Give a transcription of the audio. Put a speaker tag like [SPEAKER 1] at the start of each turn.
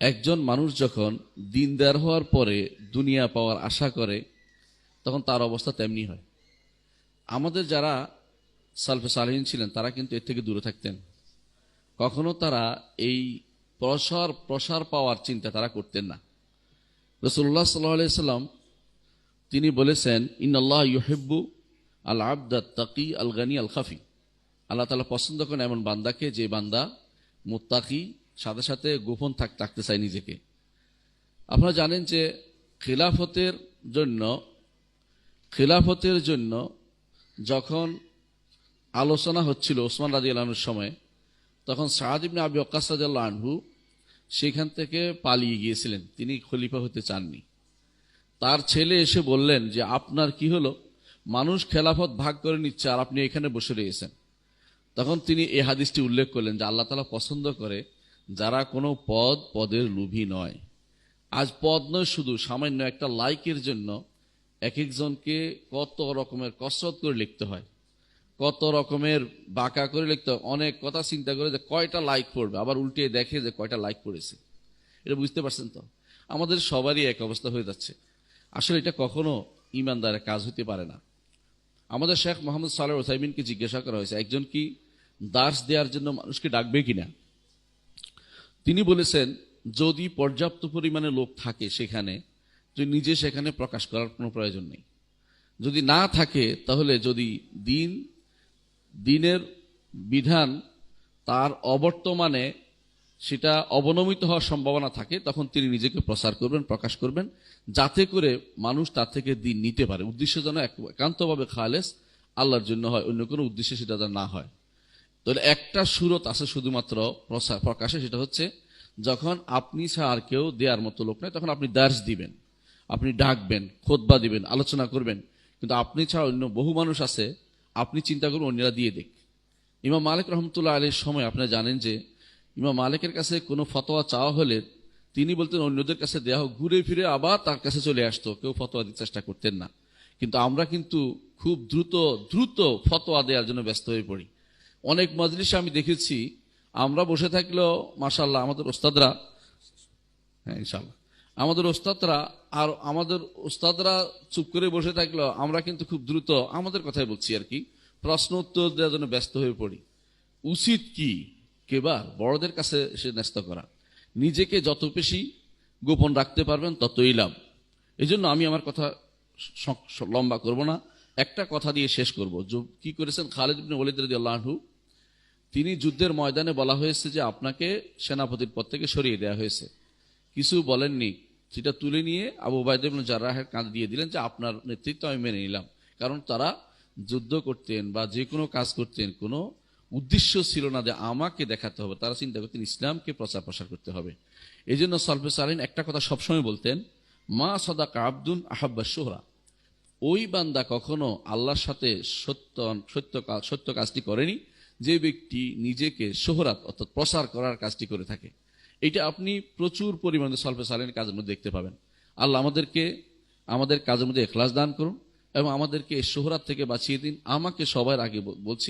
[SPEAKER 1] একজন মানুষ যখন দিনদার হওয়ার পরে দুনিয়া পাওয়ার আশা করে, তখন তার অবস্থা তেমনি হয়। আমাদের যারা সালফে সালহীন ছিলেন, তারা কিন্তু এর থেকে দূরে থাকতেন। কখনো তারা এই প্রসার প্রসার পাওয়ার চিন্তা তারা করতেন না। রসুল্লাহ সাল্লাহ সাল্লাম তিনি বলেছেন ইন্নআল্লাহ ইউহেব্বু আল আবদা তাকি আল গানি আল খাফি আল্লাহ তালা পছন্দ করেন এমন বান্দাকে, যে বান্দা মুত্তাকি সাথে সাথে গোপন থাক থাকতে চায় নিজেকে। আপনারা জানেন যে খিলাফতের জন্য খিলাফতের জন্য যখন আলোচনা হচ্ছিল ওসমান রাজি আল্লাহর সময়, তখন সাহাদ আবি রাদিয়াল্লাহু আনহু সেখান থেকে পালিয়ে গিয়েছিলেন। তিনি খলিফা হতে চাননি। তার ছেলে এসে বললেন যে, আপনার কি হলো? মানুষ খেলাফত ভাগ করে নিচ্ছে আর আপনি এখানে বসে রয়েছেন। তখন তিনি এই হাদিসটি উল্লেখ করলেন যে, আল্লাহ তালা পছন্দ করে যারা কোনো পদ পদের লোভী নয়। আজ পদ নয় শুধু, সামান্য একটা লাইকের জন্য এক একজনকে কত রকমের কসরত করে লিখতে হয়, কত রকমের বাঁকা করে লিখতে হয়, অনেক কথা চিন্তা করে যে কয়টা লাইক পড়বে, আবার উল্টে দেখে যে কয়টা লাইক পড়েছে। এটা বুঝতে পারছেন তো? আমাদের সবারই এক অবস্থা হয়ে যাচ্ছে। আসলে এটা কখনো ইমানদারের কাজ হতে পারে না। আমাদের শেখ মোহাম্মদ সালেহ ওসাইমিনকে জিজ্ঞাসা করা হয়েছে, একজন কি দাস দেওয়ার জন্য মানুষকে ডাকবে কিনা? তিনি বলেছেন, যদি পর্যাপ্ত পরিমাণে লোক থাকে সেখানে, তুই নিজে সেখানে প্রকাশ করার কোনো প্রয়োজন নেই। যদি না থাকে, তাহলে যদি দিন, দিনের বিধান তার অবর্তমানে সেটা অবনমিত হওয়ার সম্ভাবনা থাকে, তখন তিনি নিজেকে প্রচার করবেন, প্রকাশ করবেন, যাতে করে মানুষ তার থেকে দিন নিতে পারে। উদ্দেশ্য যেন এক- একান্তভাবে খালেস, আল্লাহর জন্য হয়, অন্য কোনো উদ্দেশ্যে সেটা যেন না হয়। তাহলে একটা সুরত আছে শুধুমাত্র প্রকাশে, সেটা হচ্ছে যখন আপনি আর কেউ দেওয়ার মতো লোক নেই, তখন আপনি দার্স দিবেন, আপনি ডাকবেন, খোদবা দিবেন, আলোচনা করবেন। কিন্তু আপনি ছাড়া অন্য বহু মানুষ আছে, আপনি চিন্তা করুন, অন্যরা দিয়ে দেখ ইমাম মালিক রহমতুল্লাহ আলীর সময় আপনারা জানেন যে ইমাম মালিকের কাছে কোনো ফতোয়া চাওয়া হলে তিনি বলতেন, অন্যদের কাছে দেওয়া হোক, ঘুরে ফিরে আবার তার কাছে চলে আসতো, কেউ ফতোয়া দিতে চেষ্টা করতেন না। কিন্তু আমরা কিন্তু খুব দ্রুত দ্রুত ফতোয়া দেওয়ার জন্য ব্যস্ত হয়ে পড়ি। অনেক মজলিসে আমি দেখেছি, আমরা বসে থাকলেও মাসাল্লাহ আমাদের ওস্তাদরা হ্যাঁ ইনশাল্লাহ আমাদের ওস্তাদরা আর আমাদের ওস্তাদরা চুপ করে বসে থাকলেও আমরা কিন্তু খুব দ্রুত আমাদের কথাই বলছি আর কি, প্রশ্ন উত্তর দেওয়ার জন্য ব্যস্ত হয়ে পড়ি। উচিত কি? কেবার বড়দের কাছে এসে ন্যস্ত করা। নিজেকে যত বেশি গোপন রাখতে পারবেন, ততই লাভ। এই জন্য আমি আমার কথা স- স- লম্বা করব না। একটা কথা দিয়ে শেষ করব। কি করেছেন? খালেদ ইবনে ওয়ালিদ রাদিয়াল্লাহু তিনি যুদ্ধের ময়দানে বলা হয়েছে যে আপনাকে সেনাপতির পদ থেকে সরিয়ে দেওয়া হয়েছে। কিছু বলেননি। সেটা তুলে নিয়ে আবু বাইদ ইবনে জার্রাহের কাঁধে দিয়ে দিলেন যে আপনার নেতৃত্ব আমি মেনে নিলাম। কারণ তারা যুদ্ধ করতেন বা যে কোনো কাজ করতেন, কোনো উদ্দেশ্য ছিল না যে আমাকে দেখাতে হবে। তারা চিন্তা করতেন ইসলামকে প্রচার প্রসার করতে হবে। এই জন্য সলফে সালিন একটা কথা সবসময় বলতেন, মা সদাকা আব্দুন আহাব্বা সোহরা ওই বান্দা কখনো আল্লাহর সাথে সত্য সত্য সত্য কাজটি করেনি। যে ব্যক্তি নিজেকে সোহরাত অর্থাৎ প্রসার করার কাজটি করে থাকে, এটা আপনি প্রচুর পরিমাণে সলফে সালেন কাজের মধ্যে দেখতে পাবেন। আল্লাহ আমাদেরকে, আমাদের কাজের মধ্যে এখলাস দান করুন এবং আমাদেরকে সোহরাত থেকে বাঁচিয়ে দিন। আমাকে সবার আগে বল- বলছি